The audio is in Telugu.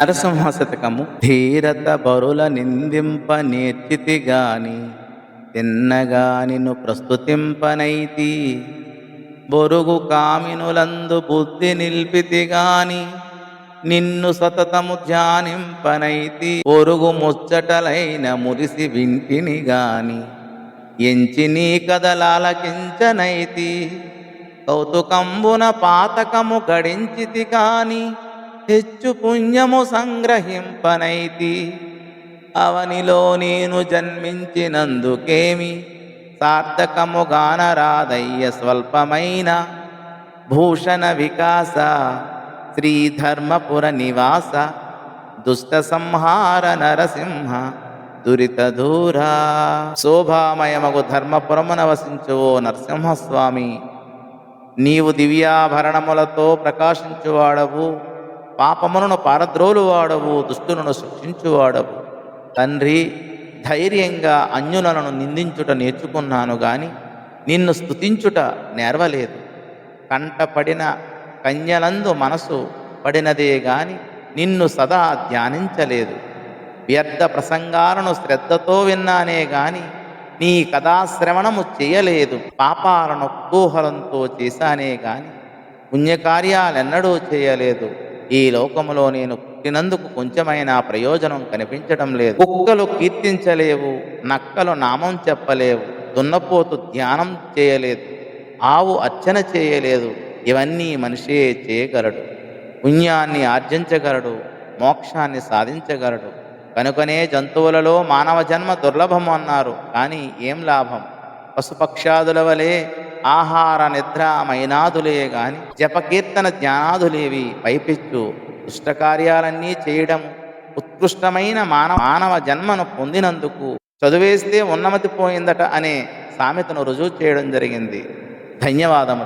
నరసింహశతకము ధీరత బరుల నిందింప నేర్చితి గాని తిన్నగా నిన్ను ప్రస్తుతింపనైతి. బొరుగు కామినులందు బుద్ధి నిల్పితి గాని నిన్ను సతతము ధ్యానింపనైతి. ఒరుగు ముచ్చటలైన మురిసి వింటిని గాని ఎంచి నీ కదలాలకించనైతి కౌతుకంబున పాతకము గడించితి కానీ హెచ్చు పుణ్యము సంగ్రహింపనైతి. అవనిలో నేను జన్మించినందుకేమి? సార్థకముగానరాదయ్య స్వల్పమైన భూషణ వికాస శ్రీధర్మపుర నివాస దుష్ట సంహార నరసింహ దురిత దూరా శోభామయమగు ధర్మపురము నవసించువో నరసింహస్వామి నీవు దివ్యాభరణములతో ప్రకాశించువాడవు. పాపములను పారద్రోలువాడవు దుస్తులను శిక్షించువాడవు. తండ్రి ధైర్యంగా అన్యులను నిందించుట నేర్చుకున్నాను గాని నిన్ను స్తుతించుట నేర్వలేదు. కంటపడిన కన్యలందు మనసు పడినదే గాని నిన్ను సదా ధ్యానించలేదు. వ్యర్థ ప్రసంగాలను శ్రద్ధతో విన్నానే గాని నీ కథాశ్రవణము చేయలేదు. పాపాలను కుతూహలంతో చేశానే గాని పుణ్యకార్యాలెన్నడూ చేయలేదు. ఈ లోకములో నేను పుట్టినందుకు కొంచెమైనా ప్రయోజనం కనిపించడం లేదు. కుక్కలు కీర్తించలేవు నక్కలు నామం చెప్పలేవు దున్నపోతు ధ్యానం చేయలేదు ఆవు అర్చన చేయలేదు ఇవన్నీ మనిషే చేయగలడు. పుణ్యాన్ని ఆర్జించగలడు మోక్షాన్ని సాధించగలడు. కనుకనే జంతువులలో మానవ జన్మ దుర్లభం అన్నారు కానీ ఏం లాభం? పశుపక్షాదుల వలె ఆహార నిద్ర మైనాదులే గాని జపకీర్తన జ్ఞానాదులేవి పైపెచ్చు. దుష్టకార్యాలన్నీ చేయడం ఉత్కృష్టమైన మానవ మానవ జన్మను పొందినందుకు చదివేస్తే ఉన్నమతి పోయిందట అనే సామెతను రుజువు చేయడం జరిగింది. ధన్యవాదములు.